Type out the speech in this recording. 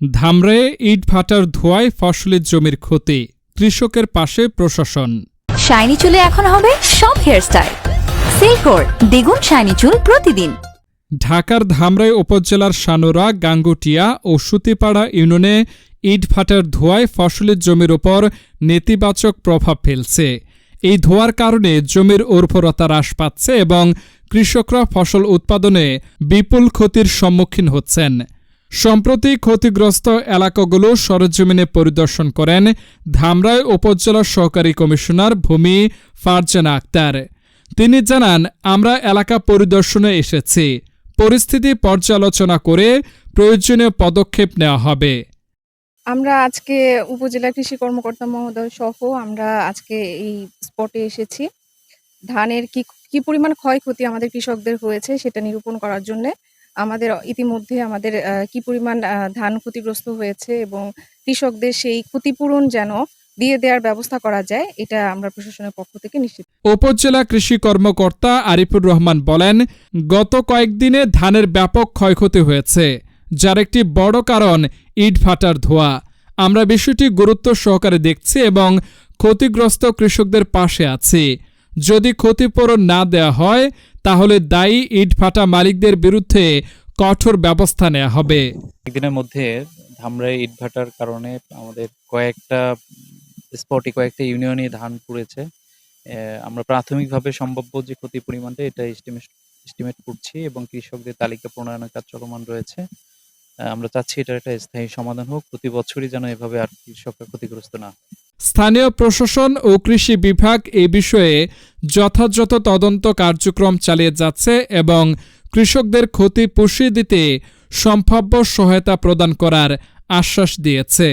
ধামরায়ে ইট ভাটার ধোয়ায় ফসলের জমির ক্ষতি কৃষকের পাশে প্রশাসন। শাইনি চুলে এখন হবে সব হেয়ারস্টাইল। সিল্কোর দ্বিগুণ শাইনি চুল প্রতিদিন। ঢাকার ধামরাই উপজেলার সানোরা গাঙ্গুটিয়া ও সুতিপাড়া ইউনিয়নে ইট ভাটার ধোঁয়ায় ফসলের জমির ওপর নেতিবাচক প্রভাব ফেলছে। এই ধোঁয়ার কারণে জমির উর্বরতা হ্রাস পাচ্ছে এবং কৃষকরা ফসল উৎপাদনে বিপুল ক্ষতির সম্মুখীন হচ্ছেন। সম্প্রতি ক্ষতিগ্রস্ত এলাকাগুলো সরজমিনে পরিদর্শন করেন ধামরাই উপজেলা সহকারী কমিশনার ভূমি ফারজানা আক্তার। তিনি জানান, আমরা এলাকা পরিদর্শনে এসেছি। পরিস্থিতি পর্যালোচনা করে প্রয়োজনীয় পদক্ষেপ নেওয়া হবে। আমরা আজকে উপজেলা কৃষি কর্মকর্তা মহোদয় সহ আমরা আজকে এই স্পটে এসেছি। ধানের কি কি পরিমাণ ক্ষয়ক্ষতি আমাদের কৃষকদের হয়েছে সেটা নিরূপণ করার জন্য আমাদের ইতিমধ্যে আমাদের কি পরিমাণ ধান ক্ষতিগ্রস্ত হয়েছে এবং কৃষকদের সেই ক্ষতিপূরণ যেন দিয়ে দেওয়ার ব্যবস্থা করা যায়, এটা আমরা প্রশাসনের পক্ষ থেকে নিশ্চিত। উপজেলা কৃষি কর্মকর্তা আরিফুর রহমান বলেন, গত কয়েকদিনে ধানের ব্যাপক ক্ষয়ক্ষতি হয়েছে, যার একটি বড় কারণ ইট ভাটার ধোয়া। আমরা বিষয়টি গুরুত্ব সহকারে দেখছি এবং ক্ষতিগ্রস্ত কৃষকদের পাশে আছি। যদি ক্ষতিপূরণ না দেওয়া হয়, তাহলে দায়ী ইট ভাটা মালিকদের বিরুদ্ধে কঠোর ব্যবস্থা নেওয়া হবে। একদিনের মধ্যে ধামরাই ইটভাটার কারণে আমাদের কয়েকটা স্পটে কয়েকটা ইউনিয়নে ধান পুড়েছে। আমরা প্রাথমিকভাবে সম্ভাব্য যে ক্ষতির পরিমাণটা, এটা এস্টিমেট এস্টিমেট করছি এবং কৃষকদের তালিকা প্রণয়নের কাজ চলমান রয়েছে। আমরা চাচ্ছি এটার একটা স্থায়ী সমাধান হোক। প্রতি বছরই যেন এভাবে আর কৃষকরা ক্ষতিগ্রস্ত না। স্থানীয় প্রশাসন ও কৃষি বিভাগ এ বিষয়ে যথাযথ তদন্ত কার্যক্রম চালিয়ে যাচ্ছে এবং কৃষকদের ক্ষতি পুষিয়ে দিতে সম্ভাব্য সহায়তা প্রদান করার আশ্বাস দিয়েছে।